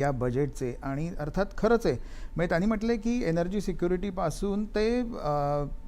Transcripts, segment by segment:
या बजेटचे आणि अर्थात खरंच. आहे म्हणजे त्यांनी म्हटलं की एनर्जी सिक्युरिटीपासून ते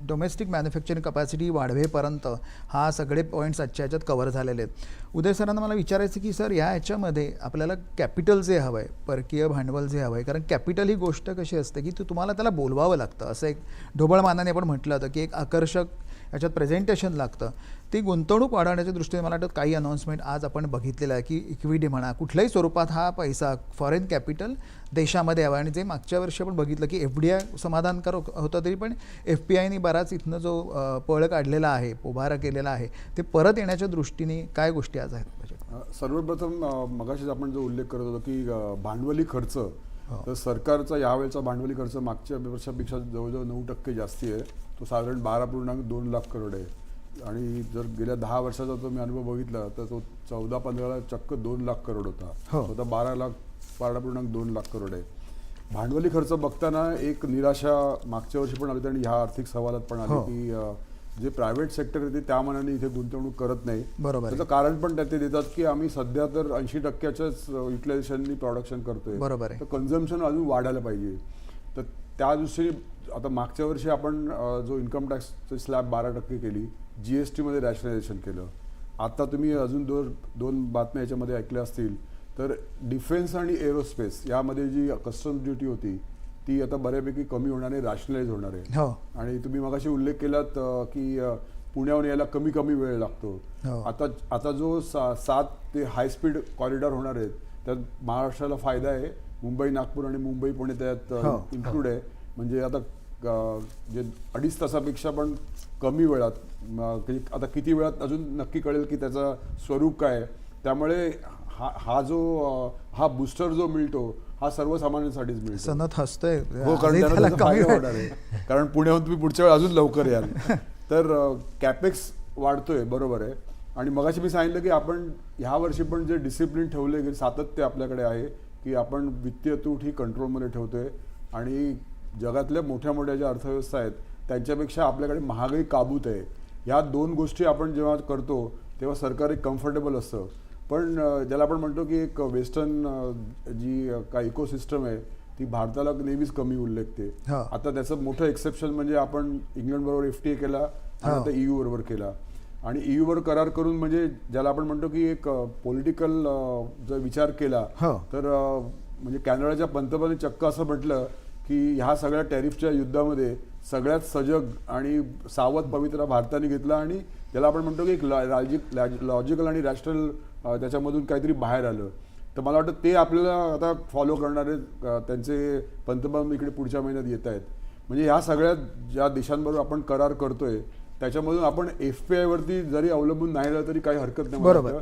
डोमेस्टिक मॅन्युफॅक्चरिंग कपॅसिटी वाढवेपर्यंत हा सगळे पॉईंट्स आजच्या ह्याच्यात कव्हर झालेले आहेत. उदय सरांना मला विचारायचं की सर या ह्याच्यामध्ये आपल्याला कॅपिटल जे हवं आहे परकीय भांडवल जे हवं आहे कारण कॅपिटल ही गोष्ट कशी असते की तू तुम्हाला त्याला बोलवावं लागतं. असं एक ढोबळ मानाने आपण म्हटलं होतं की एक आकर्षक याच्यात प्रेझेंटेशन लागतं. ती गुंतवणूक वाढवण्याच्या दृष्टीने मला वाटतं काही अनाऊन्समेंट आज आपण बघितलेलं आहे की इक्विटी म्हणा कुठल्याही स्वरूपात हा पैसा फॉरेन कॅपिटल देशामध्ये यावा. आणि जे मागच्या वर्षी आपण बघितलं की एफ डी आय समाधानकारक होतं तरी पण एफ पी आयनी बराच इथनं जो पळ काढलेला आहे उभारा केलेला आहे ते परत येण्याच्या दृष्टीने काय गोष्टी आज आहेत? सर्वप्रथम मगाशीच आपण जो उल्लेख करत होतो की भांडवली खर्च तर सरकारचा यावेळेचा भांडवली खर्च मागच्या वर्षापेक्षा जवळजवळ नऊ टक्के जास्ती आहे. तो साधारण बारा पूर्णांक दोन लाख करोड आहे. आणि जर गेल्या दहा वर्षाचा तो मी अनुभव बघितला तर तो चौदा पंधराला चक्क दोन लाख करोड होता. हो. आता बारा लाख बारा पूर्णांक दोन लाख करोड आहे. भांडवली खर्च बघताना एक निराशा मागच्या वर्षी पण आली आणि ह्या आर्थिक सवालात पण आली हो. की जे प्रायव्हेट सेक्टर आहे ते त्या मनाने इथे गुंतवणूक करत नाही. बरोबर. त्याचं कारण पण त्या ते देतात की आम्ही सध्या तर ऐंशी टक्क्याच्याच युटिलायझेशननी प्रोडक्शन करतोय. बरोबर आहे. तर कन्झम्पशन अजून वाढायला पाहिजे. तर त्या दृष्टीने आता मागच्या वर्षी आपण जो इन्कम टॅक्सची स्लॅब बारा टक्के केली जी एस टीमध्ये रॅशनलायझेशन केलं. आता तुम्ही अजून दोन दोन बातम्या याच्यामध्ये ऐकल्या असतील. तर डिफेन्स आणि एरोस्पेस यामध्ये जी कस्टम्स ड्युटी होती ती आता बऱ्यापैकी कमी होणार आहे रॅशनलाइज होणार आहे. हो. आणि तुम्ही मगाशी उल्लेख केलात की पुण्याहून यायला कमी कमी वेळ लागतो. हो. आता आता जो सा सात ते हाय स्पीड कॉरिडॉर होणार आहेत त्यात महाराष्ट्राला फायदा आहे. मुंबई नागपूर आणि मुंबई पुणे त्यात हो. इन्क्लूड आहे. म्हणजे आता जे अडीच तासापेक्षा पण कमी वेळात आता किती वेळात अजून नक्की कळेल की त्याचं स्वरूप काय त्यामुळे हा हा जो हा बूस्टर जो मिळतो हा सर्वसामान्यांसाठीच मिळतो. सनत हसतोय. हो कारण त्यांना त्याचा फायदा होणार आहे. कारण पुण्याहून तुम्ही पुढच्या वेळी अजून लवकर याल. तर कॅपेक्स वाढतोय बरोबर आहे. आणि मगाशी मी सांगितलं की आपण ह्या वर्षी पण जे डिसिप्लिन ठेवले गेले सातत्य आपल्याकडे आहे की आपण वित्तीय तूट ही कंट्रोलमध्ये ठेवतोय. आणि जगातल्या मोठ्या मोठ्या ज्या अर्थव्यवस्था आहेत त्यांच्यापेक्षा आपल्याकडे महागाई काबूत आहे. ह्या दोन गोष्टी आपण जेव्हा करतो तेव्हा सरकार एक कम्फर्टेबल असतं. पण ज्याला आपण म्हणतो की एक वेस्टर्न जी काय इकोसिस्टम आहे ती भारताला नेहमीच कमी उल्लेखते. आता त्याचं मोठं एक्सेप्शन म्हणजे आपण इंग्लंड बरोबर एफ टी ए केला आणि. आता EU बरोबर केला आणि EU वर करार करून म्हणजे ज्याला आपण म्हणतो की एक पॉलिटिकल जर विचार केला. तर म्हणजे कॅनडाच्या पंतप्रधानांनी चक्क असं म्हटलं की ह्या सगळ्या टॅरिफच्या युद्धामध्ये सगळ्यात सजग आणि सावध पवित्रा भारताने घेतला आणि ज्याला आपण म्हणतो की एक लॉजिक लॉजिकल आणि रॅशनल त्याच्यामधून काहीतरी बाहेर आलं. तर मला वाटतं ते आपल्याला आता फॉलो करणारे त्यांचे पंतप्रधान इकडे पुढच्या महिन्यात येत आहेत. म्हणजे ह्या सगळ्या ज्या देशांबरोबर आपण करार करतोय त्याच्यामधून आपण एफ पी आयवरती जरी अवलंबून नाही राहिलं तरी काही हरकत नाही बरोबर.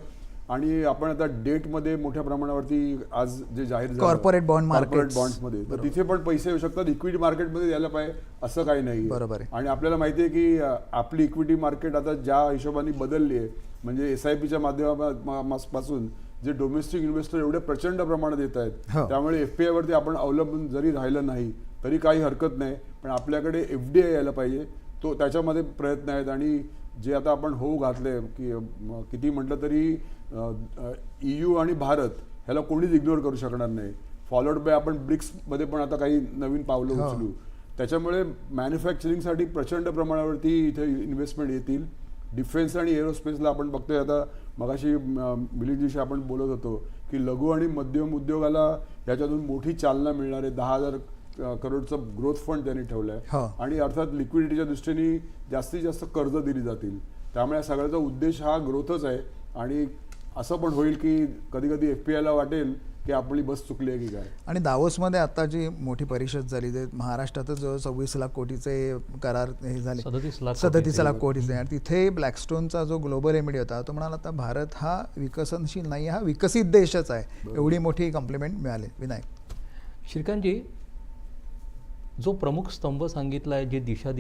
आणि आपण आता डेटमध्ये मोठ्या प्रमाणावरती आज जे जाहीर झालं Corporate bond markets. कॉर्पोरेट बॉन्ड्समध्ये तर तिथे पण पैसे येऊ शकतात. इक्विटी मार्केटमध्ये यायला पाहिजे असं काही नाही बरोबर. आणि आपल्याला माहिती आहे की आपली इक्विटी मार्केट आता ज्या हिशोबाने बदलली आहे म्हणजे एस आय पीच्या माध्यमापासून जे डोमेस्टिक इन्व्हेस्टर एवढे प्रचंड प्रमाणात येत आहेत हो. त्यामुळे एफ पी आयवरती आपण अवलंबून जरी राहिलं नाही तरी काही हरकत नाही. पण आपल्याकडे एफ डी आय यायला पाहिजे. तो त्याच्यामध्ये प्रयत्न आहेत. आणि जे आता आपण होऊ घातले की किती म्हटलं तरी यू आणि भारत ह्याला कोणीच इग्नोर करू शकणार नाही. फॉलोड बाय आपण ब्रिक्समध्ये पण आता काही नवीन पावलं. उचलू. त्याच्यामुळे मॅन्युफॅक्चरिंगसाठी प्रचंड प्रमाणावरती इथे इन्व्हेस्टमेंट येतील. डिफेन्स आणि एरोस्पेसला आपण बघतोय आता मगाशी म, मिलिंदजीशी आपण बोलत होतो की लघु आणि मध्यम उद्योगाला याच्यातून मोठी चालना मिळणार आहे. दहा हजार करोडचं ग्रोथ फंड त्यांनी ठेवलं. आहे आणि अर्थात लिक्विडिटीच्या दृष्टीने जास्तीत जास्त कर्ज दिली जातील. त्यामुळे सगळ्याचा उद्देश हा ग्रोथच आहे. आणि असं पण होईल की कधी कधी एफ पी आयला वाटेल की आपली बस चुकली आहे की काय. आणि दावोसमध्ये आता जी मोठी परिषद झाली ते महाराष्ट्रातच जवळ सव्वीस लाख कोटीचे करार हे झाले. 37 लाख सदतीस कोटीचे. लाख कोटीचे. आणि तिथे ब्लॅकस्टोनचा जो ग्लोबल एमिडी होता तो म्हणाला आता भारत हा विकसनशील नाही हा विकसित देशच आहे. एवढी मोठी कॉम्प्लिमेंट मिळाली. विनायक. श्रीकांतजी जो प्रमुख स्तंभ सांगितला आहे जे दिशा दिली